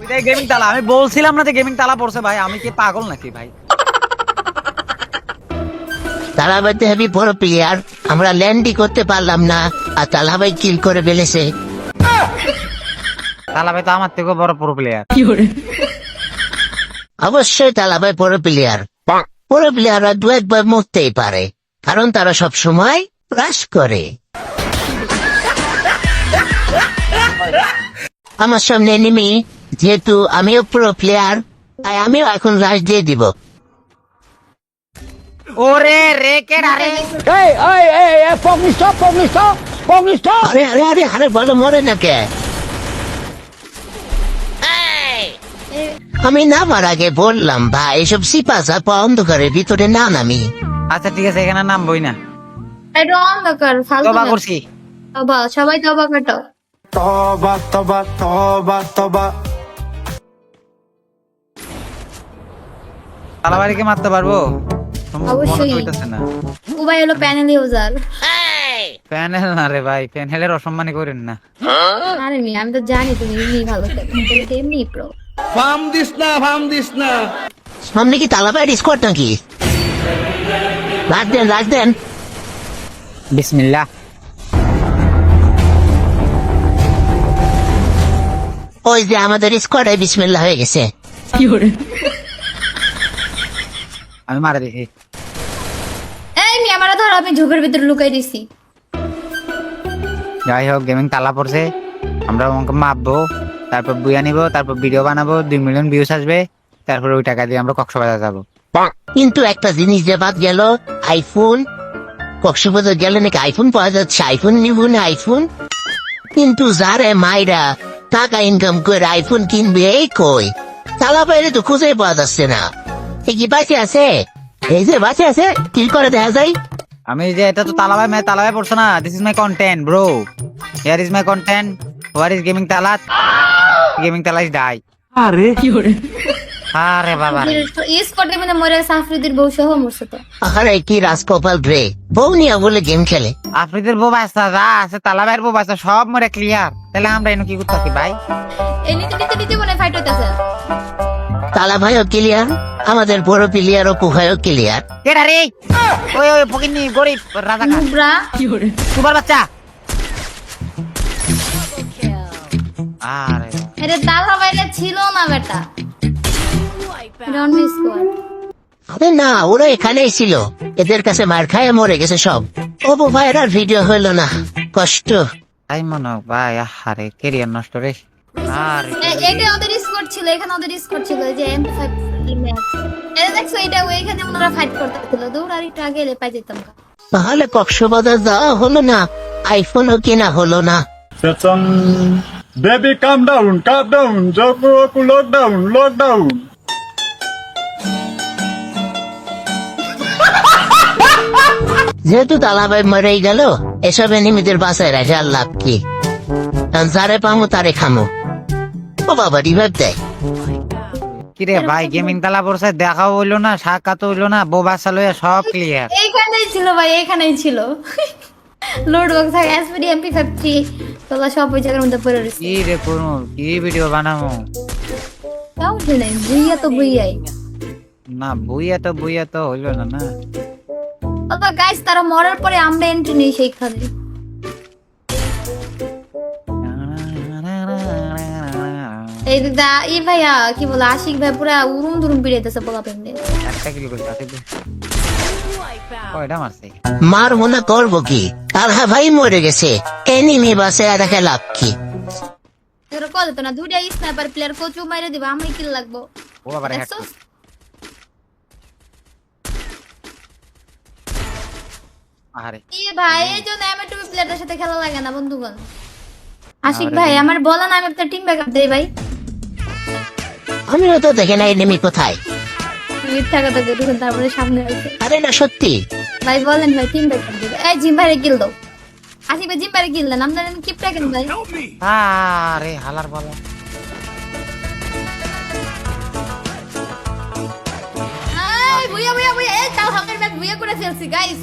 ওইটাই গেমিং তালা। আমি বলছিলাম না যে গেমিং তালা পড়ছে ভাই আমি কি পাগল নাকি ভাই? তালাবাইতে হেভি বড় প্লেয়ার আমরা ল্যান্ডই করতে পারলাম না আর তালাবাই কিল করে ফেলেছে। তালা ভাই তো আমার থেকেও বড় প্রো প্লেয়ার অবশ্যই তালাবাই বড় প্লেয়ার বড় প্লেয়াররা দু একবার মরতেই পারে কারণ তারা সব সময় ক্রাশ করে। আমার সামনে এনিমি যেহেতু আমিও প্রো প্লেয়ার তাই আমিও এখন রাশ দিয়ে দিব। ওরে আরে আরে আরে আরে আরে বলো মরে না কে? আমি নামার আগে বললাম ভাই এসব সিপা চাপা অন্ধকারের ভিতরে না নামি। আচ্ছা ঠিক আছে এখানে নামবই না। এটা অন্ধকার ফালতু তবা করছি। তবা সবাই তবা কাটো। Toba, toba, toba, toba. ভাইকে মারতে পারব? অবশ্যই। তো হইতাছে না হলো প্যানেল ইউজার প্যানেল না রে ভাই প্যানেলের অসম্মানই করেন না। আরে মি আমি তো জানি তুমি এমনি ভালো খেলো এমনি প্রো ফার্ম দিস না ফার্ম দিস না। সামনে কি স্কোয়াড নাকি? রাখ দেন রাখ দেন। বিসমিল্লাহ। ওই যে আমাদের স্কোয়াডে বিসমিল্লা হয়ে গেছে। আমি মারা দিছি এই মি আমার ধরো আমি ঝোপের ভিতরে লুকাই দিছি। যাই হোক গেমিং তালা পড়ছে। আমরা ওকে মাপবো তারপর বুয়া নিবো তারপর ভিডিও বানাবো দুই মিলিয়ন ভিউস আসবে তারপর ওই টাকা দিয়ে আমরা কক্সবাজার যাব। কিন্তু একটা জিনিস যে বাদ গেল আইফোন কক্সবাজার গেলে নাকি আইফোন পাওয়া যাচ্ছে আইফোন নিব না আইফোন কিন্তু যারে মাইরা টাকা ইনকাম করে আইফোন কিনবে এই কই? তালা বাইরে তো খুঁজে পাওয়া যাচ্ছে না। এ কি বাঁচে আছে? এই যে বাঁচে আছে কি করে দেখা যায়? আমি যে এটা তো তালাবাই মে তালাবাই পড়ছে না this is my content bro here is my content where is gaming Talat? Gaming তালা ইজ ডাই আরে। আরে বাবা। স্পটে মানে মরে সাফরিদের বউ সহ মরছে তো। আরে কি রাজকপাল রে। বউ নিয়ে বলে গেম খেলে। আফ্রিদের বউ বাস্তা যা আছে তালাবাইয়ের বউ বাস্তা সব মরে ক্লিয়ার তাহলে আমরা এনে কি করতেছি ভাই? এই নিতে নিতে নিতে মনে ফাইট হইতাছে। তালা ভাইও ক্লিয়ার আমাদের বড় প্লেয়ার অপু ভাইও ক্লিয়ার কেডা রে? ওই ওই ফকিনি গরিব রাজা খা নুবরা। সুপার বাচ্চা। আরে। এটা তালা বাইরে ছিল না বেটা। এটা অন্য স্কোয়াড আরে না ওরা এখানেই ছিল। এদের কাছে মার খায় মরে গেছে সব। অপু ভাইয়ের আর ভিডিও হইল না। কষ্ট। তাই মনে হয় ভাই আরে কেরিয়ার নষ্ট রে। আরে। এটা ওদের স্কোয়াড ছিল এখানে ওদের স্কোয়াড ছিল যে এম5 এটা দেখছ এটা ওইখানে ওনারা ফাইট করতেছিল দৌড় আর একটু আগে এলে পাই যেতাম। তাহলে কক্সবাজার যাওয়া হলো না? আইফোনও কেনা হলো না? Satan. Baby, calm down, calm down. Joko, lockdown, যেহেতু তালাবাই মরেই গেল এসব এনিমিদের বাসায় রাখে আর লাভ কি? যারে পামো তারে খামো। ও বাবা রিভাইভ দেয়। কিরে ভাই গেমিং তালা পড়ছে দেখাও হইল না সাক্ষাৎ হইল না বউ বাচ্চা লইয়া সব ক্লিয়ার এইখানেই ছিল ভাই এইখানেই ছিল। লোড বক্স থাকে এসপিডি এমপি তোলা সব ওই জায়গার মধ্যে পড়ে রয়েছে। কি রে কোনো কি ভিডিও বানাবো তাও শুনে বুইয়া তো বুইয়াই না বুইয়া তো বুইয়া তো হইল না না। বাবা গাইস তারা মরার পরে আমরা এন্ট্রি নেই সেইখানে। এই ভাইয়া কি বলে আশিক ভাই পুরা উরুম দুরুম পোলা পেন্দে একটা কিলো করে তাতে কয়টা মারছে? মার মনে করব কি? তালহা ভাই মরে গেছে। এনিমি বাসায় রেখে লাভ কি? তোরা কল তো না দুইটা স্নাইপার প্লেয়ার কোচু মাইরে দিবা আমি কি লাগবো। ও বাবা রে দেখছ? আরে ই ভাই এই জন্য এমএটুবি প্লেয়ারদের সাথে খেলা লাগে না বন্ধুগণ। আশিক ভাই আমার বলেন আমি আপনার টিম ব্যাকআপ দেই ভাই। আমিও তো দেখে না এনিমি কোথায়। মিথ্যা কথা দেখুন তারপরে সামনে আছে আরে না সত্যি। ভাই বলেন ভাই টিম ব্যাকআপ দেবে এই জিম ভাইরে কিল দাও। আশিক ভাই জিম ভাইরে কিল দেন। আপনার কিপ রাখেন ভাই। আরে হালার বলা। ভুইয়া ভুইয়া ভুইয়া এই তাও হামের ব্যাগ ভুইয়া করে ফেলছি গাইস